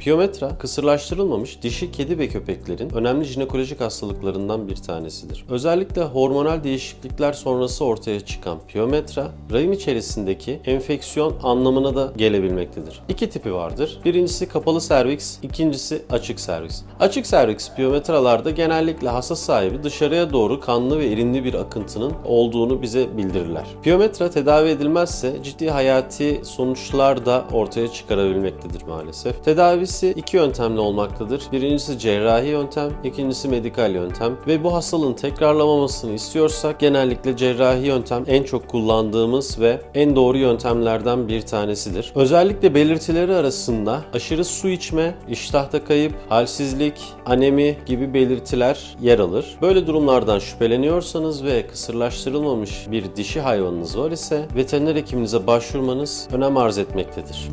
Piyometra, kısırlaştırılmamış dişi kedi ve köpeklerin önemli jinekolojik hastalıklarından bir tanesidir. Özellikle hormonal değişiklikler sonrası ortaya çıkan piyometra, rahim içerisindeki enfeksiyon anlamına da gelebilmektedir. İki tipi vardır. Birincisi kapalı serviks, ikincisi açık serviks. Açık serviks piyometralarda genellikle hasta sahibi dışarıya doğru kanlı ve irinli bir akıntının olduğunu bize bildirirler. Piyometra tedavi edilmezse ciddi hayati sonuçlar da ortaya çıkarabilmektedir maalesef. Tedavisi iki yöntemli olmaktadır. Birincisi cerrahi yöntem, ikincisi medikal yöntem ve bu hastalığın tekrarlamamasını istiyorsak genellikle cerrahi yöntem en çok kullandığımız ve en doğru yöntemlerden bir tanesidir. Özellikle belirtileri arasında aşırı su içme, iştahta kayıp, halsizlik, anemi gibi belirtiler yer alır. Böyle durumlardan şüpheleniyorsanız ve kısırlaştırılmamış bir dişi hayvanınız var ise veteriner hekiminize başvurmanız önem arz etmektedir.